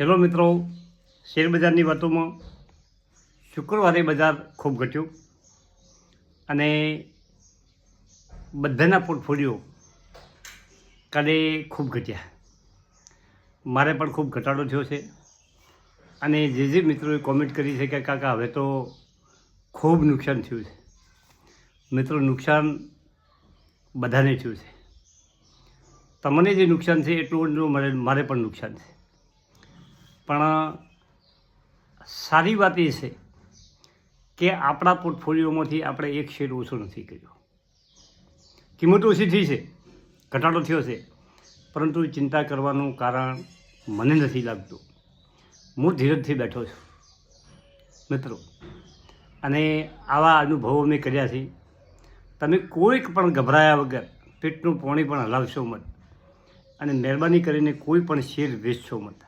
Hello મિત્રો શેરબજારની વાતોમાં શુક્રવારે બજાર ખૂબ ઘટ્યું અને બધાના પોર્ટફોલિયો કાલે ખૂબ ઘટ્યા. મારે પણ ખૂબ ઘટાડો થયો છે અને જે જે મિત્રોએ કોમેન્ટ કરી છે કે કાકા, હવે તો ખૂબ નુકસાન થયું છે. મિત્રો, નુકસાન બધાને થયું છે. તમને જે નુકસાન છે એટલું મારે મારે પણ નુકસાન છે. પણ સારી વાત એ છે કે આપણા પોર્ટફોલિયોમાંથી આપણે એક શેર ઓછો નથી કર્યો. કિંમત ઓછી થઈ છે, ઘટાડો થયો છે, પરંતુ ચિંતા કરવાનું કારણ મને નથી લાગતું. હું ધીરજથી બેઠો છું, મિત્રો. અને આવા અનુભવો મેં કર્યા છે. તમે કોઈક પણ ગભરાયા વગર પેટનું પોણી પણ હલાવશો મત અને મહેરબાની કરીને કોઈ પણ શેર વેચશો મત.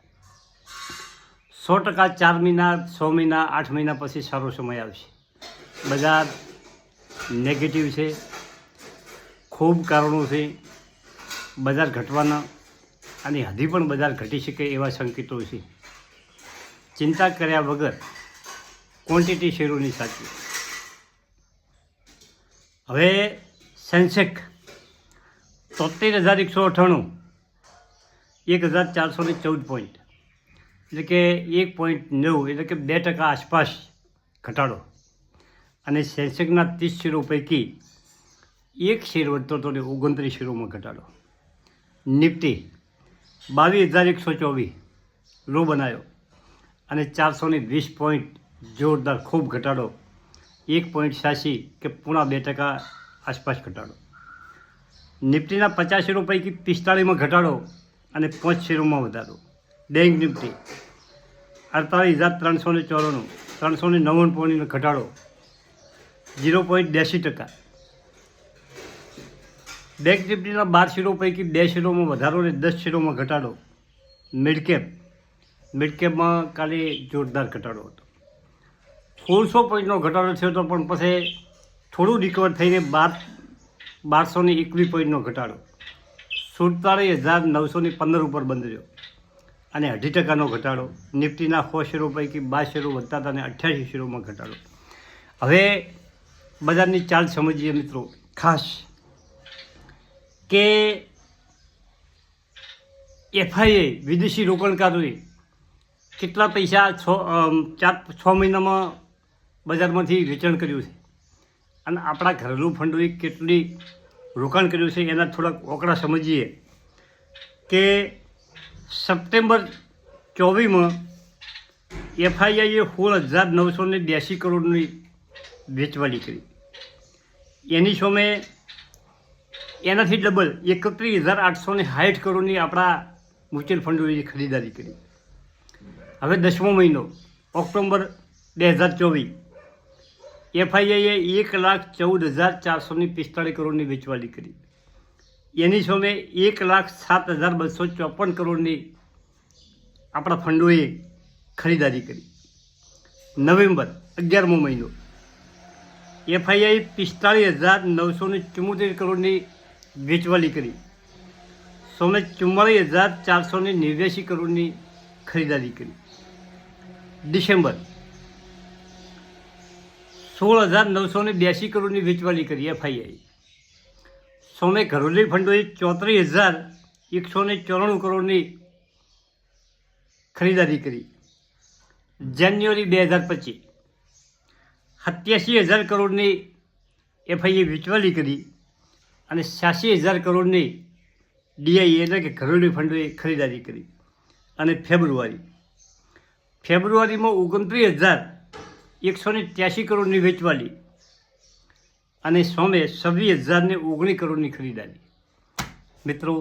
સો ટકા ચાર મહિના છ મહિના, આઠ મહિના પછી સારો સમય આવશે. બજાર નેગેટિવ છે, ખૂબ કારણો છે, બજાર ઘટવાના અને હજી પણ બજાર ઘટી શકે એવા સંકેતો છે. ચિંતા કર્યા વગર ક્વોન્ટિટી શેરોની સાચી. હવે સેન્સેક તોતેર હજાર એકસો અઠ્ઠાણું, એક હજાર ચારસો ને ચૌદ પોઈન્ટ એટલે કે એક પોઈન્ટ નેવું, એટલે કે બે ટકા આસપાસ ઘટાડો. અને સેન્સેકના ત્રીસ શેરો પૈકી એક શેર વધતો હતો ઓગણત્રીસ શેરોમાં ઘટાડો. નિફ્ટી બાવીસ હજાર એકસો ચોવીસ લો બનાવ્યો. અને ચારસો ને વીસ પોઈન્ટ જોરદાર ખૂબ ઘટાડો. એક પોઈન્ટ છ્યાસી કે પૂણા બે ટકા આસપાસ ઘટાડો. નિફ્ટીના પચાસ શેરો પૈકી પિસ્તાળીસમાં ઘટાડો અને પાંચ શેરોમાં વધારો. Bank Nifty. અડતાલીસ હજાર ત્રણસો ને ચોરાણું, ત્રણસો ને નવ્વાણું પોઈન્ટનો ઘટાડો. ઝીરો પોઈન્ટ બ્યાસી ટકા. બેંક નિફ્ટીના બાર શેરો પૈકી બે શેરોમાં વધારો અને દસ શેરોમાં ઘટાડો. મિડકેપ. મિડકેપમાં કાલે જોરદાર ઘટાડો હતો. સોળસો પોઈન્ટનો ઘટાડો થયો હતો પણ પછી થોડું રિકવર થઈને બાર, બારસો ને એકવીસ પોઈન્ટનો ઘટાડો. સુડતાળીસ હજાર નવસો ને પંદર ઉપર બંધ રહ્યો. અને અઢી ટકાનો ઘટાડો, નિફ્ટીના સો શેરો પૈકી બાર શેરો વધતા હતા અને અઠ્યાસી શેરોમાં ઘટાડો. હવે બજારની ચાલ સમજીએ મિત્રો, ખાસ કે એફઆઈએ વિદેશી રોકાણકારોએ કેટલા પૈસા છ ચાર, છ મહિનામાં બજારમાંથી વેચાણ કર્યું છે? અને આપણા ઘરેલું ફંડોએ કેટલી રોકાણ કર્યું છે? એના થોડાક ઓકડા સમજીએ કે સપ્ટેમ્બર ચોવીસમાં એફઆઈઆઈએ સોળ હજાર નવસો ને બ્યાસી કરોડની વેચવાલી કરી. એની સામે એનાથી ડબલ એકત્રીસ હજાર આઠસો ને સાઠ કરોડની આપણા મ્યુચ્યુઅલ ફંડોએ ખરીદારી કરી. હવે દસમો મહિનો, ઓક્ટોબર બે હજાર ચોવીસ. એફઆઈઆઈએ એક લાખ ચૌદ હજાર ચારસો ને પિસ્તાળીસ કરોડની વેચવાલી કરી. એની સામે એક લાખ સાત હજાર બસો ચોપન કરોડની આપણા ફંડોએ ખરીદારી કરી. નવેમ્બર, અગિયારમો મહિનો. એફઆઈઆઈ પિસ્તાળીસ હજાર નવસો ને ચુમ્મોતેર કરોડની વેચવાલી કરી. સોને ચુમ્માળીસ હજાર ચારસો ને નેવ્યાસી કરોડની ખરીદારી કરી. ડિસેમ્બર, સોળ હજાર નવસો ને બ્યાસી કરોડની વેચવાલી કરી એફઆઈઆઈ. સોમે ઘરોલી ફંડોએ ચોત્રીસ હજાર, એકસો ને ચોરાણું કરોડની ખરીદારી કરી. જાન્યુઆરી બે હજાર પચીસ. સત્યાસી હજાર કરોડની એફઆઈએ વેચવાલી કરી અને છ્યાસી હજાર કરોડની ડીઆઈ એટલે કે ઘરેલુ ફંડોએ ખરીદારી કરી અને ફેબ્રુઆરી. ફેબ્રુઆરીમાં ઓગણત્રીસ હજાર એકસો ને ત્યાસી કરોડની વેચવાલી. અને સોમે છવ્વીસ હજારને ઓગણીસ કરોડની ખરીદારી. મિત્રો,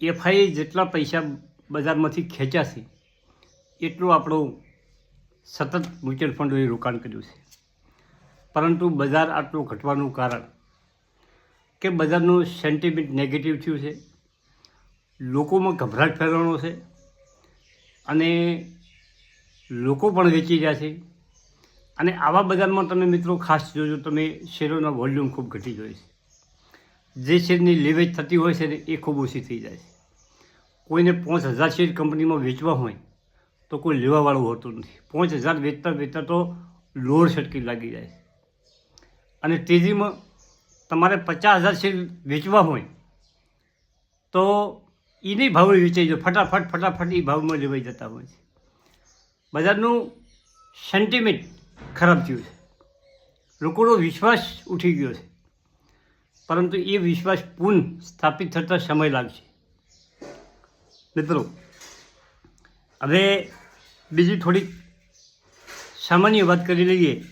એફઆઈએ જેટલા પૈસા બજારમાંથી ખેંચ્યા છે, એટલું આપણું સતત મ્યુચ્યુઅલ ફંડોએ રોકાણ કર્યું છે. પરંતુ બજાર આટલું ઘટવાનું કારણ કે બજારનું સેન્ટિમેન્ટ નેગેટિવ થયું છે, લોકોમાં ગભરાટ ફેલાવાનો છે અને લોકો પણ વેચી રહ્યા છે. અને આવા બજારમાં તમે મિત્રો ખાસ જોજો, તમે શેરોનો વોલ્યુમ ખૂબ ઘટી ગયો છે. જે શેરની લેવેજ થતી હોય છે ને, એ ખૂબ ઓછી થઈ જાય છે. કોઈને પાંચ હજાર શેર કંપનીમાં વેચવા હોય, તો કોઈ લેવાવાળું હોતું નથી. પાંચ હજાર વેચતા વેચતા તો લોડ છટકી લાગી જાય છે. અને તેજીમાં તમારે પચાસ હજાર શેર વેચવા હોય, તો એ નહીં ભાવે વેચાઈ જાય. ફટાફટ ફટાફટ એ ભાવમાં લેવાઈ જતા હોય છે. બજારનું સેન્ટિમેન્ટ ખરાબ થયું છે. લોકોનો વિશ્વાસ ઉઠી ગયો છે. પરંતુ એ વિશ્વાસ પુનઃ સ્થાપિત થતાં સમય લાગશે. મિત્રો, હવે બીજી થોડીક સામાન્ય વાત કરી લઈએ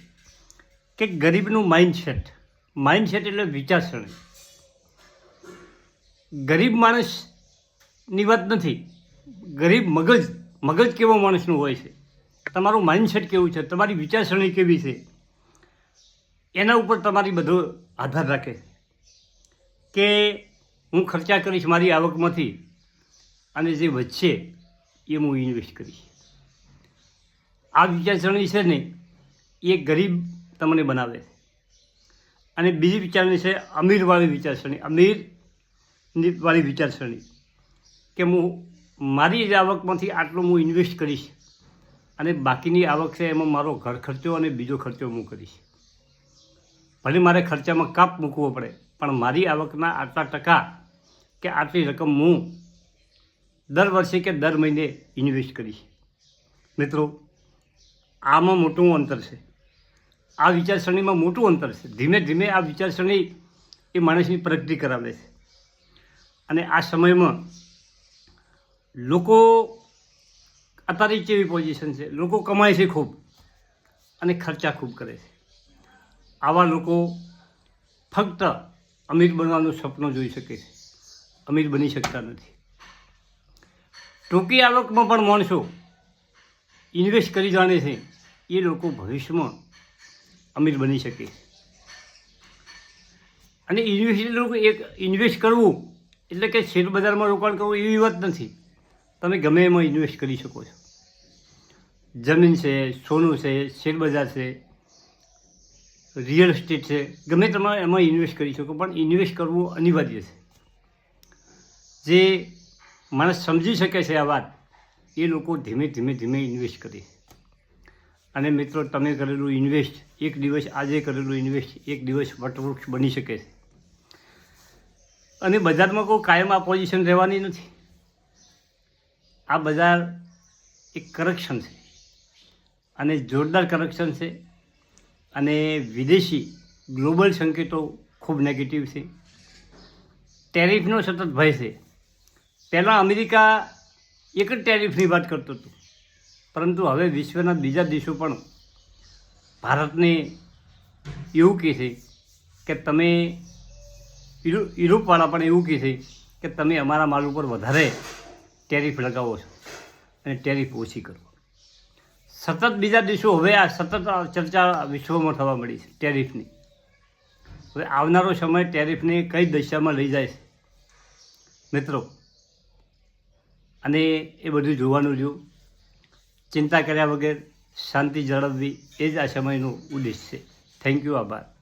કે ગરીબનું માઇન્ડસેટ માઇન્ડસેટ એટલે વિચારસરણી. ગરીબ માણસની વાત નથી. ગરીબ મગજ મગજ કેવો માણસનું હોય છે? તમારું માઇન્ડસેટ કેવું છે? તમારી વિચારસરણી કેવી છે? એના ઉપર તમારી બધો આધાર રાખે કે હું ખર્ચા કરીશ મારી આવકમાંથી અને જે વધશે એ હું ઇન્વેસ્ટ કરીશ. આ વિચારસરણી છે ને, એ ગરીબ તમને બનાવે અને બીજી વિચારણી છે અમીરવાળી વિચારસરણી. અમીરની વાળી વિચારસરણી. કે હું મારી જ આવકમાંથી આટલું હું ઇન્વેસ્ટ કરીશ. અને બાકીની આવક છે એમાં મારો ઘર ખર્ચો અને બીજો ખર્ચો હું કરીશ. ભલે મારે ખર્ચામાં કાપ મૂકવો પડે, પણ મારી આવકના આટલા ટકા કે આટલી રકમ હું દર વર્ષે કે દર મહિને ઇન્વેસ્ટ કરીશ. મિત્રો, આમાં મોટું અંતર છે. આ વિચારસરણીમાં મોટું અંતર છે. ધીમે ધીમે આ વિચારસરણી એ માણસની પ્રગતિ કરાવે છે. અને આ સમયમાં લોકો અત્યારે કેવી પોઝિશન છે? લોકો કમાય છે ખૂબ અને ખર્ચા ખૂબ કરે છે. આવા લોકો ફક્ત અમીર બનવાનું સપનું જોઈ શકે છે. અમીર બની શકતા નથી. ટૂંકી આવકમાં પણ માણસો ઇન્વેસ્ટ કરી જાણે છે, એ લોકો ભવિષ્યમાં અમીર બની શકે છે. અને ઇન્વેસ્ટ લોકો એક ઇન્વેસ્ટ કરવું એટલે કે શેર બજારમાં રોકાણ કરવું એવી વાત નથી. તમે ગમે એમાં ઇન્વેસ્ટ કરી શકો છો. જમીન છે, સોનું છે, શેરબજાર છે રિયલ એસ્ટેટ છે, ગમે તમે એમાં ઇન્વેસ્ટ કરી શકો, પણ ઇન્વેસ્ટ કરવું અનિવાર્ય છે. જે માણસ સમજી શકે છે આ વાત, એ લોકો ધીમે ધીમે ધીમે ઇન્વેસ્ટ કરે. અને મિત્રો, તમે કરેલું ઇન્વેસ્ટ એક દિવસ આજે કરેલું ઇન્વેસ્ટ એક દિવસ વટવૃક્ષ બની શકે છે. અને બજારમાં કોઈ કાયમ આ પોઝિશન રહેવાની નથી. આ બજાર એક કરક્શન છે. અને જોરદાર કરક્શન છે. અને વિદેશી ગ્લોબલ સંકેતો ખૂબ નેગેટિવ છે. ટેરિફનો સતત ભય છે. પહેલાં અમેરિકા એક જ ટેરિફની વાત કરતો હતો. પરંતુ હવે વિશ્વના બીજા દેશો પણ ભારતને એવું કહે છે કે તમે યુરોપવાળા પણ એવું કહે છે કે તમે અમારા માલ ઉપર વધારે ટેરિફ લગાવો છો અને ટેરિફ ઓછી કરો. સતત બીજા દિવસો હવે આ સતત ચર્ચા વિશ્વમાં થવા મળી છે ટેરિફની. હવે આવનારો સમય ટેરિફને કઈ દિશામાં લઈ જાય છે? મિત્રો, અને એ બધું જોવાનું રહ્યું. ચિંતા કર્યા વગર શાંતિ જાળવવી એ જ આ સમયનો ઉદ્દેશ છે. થેન્ક યુ આભાર.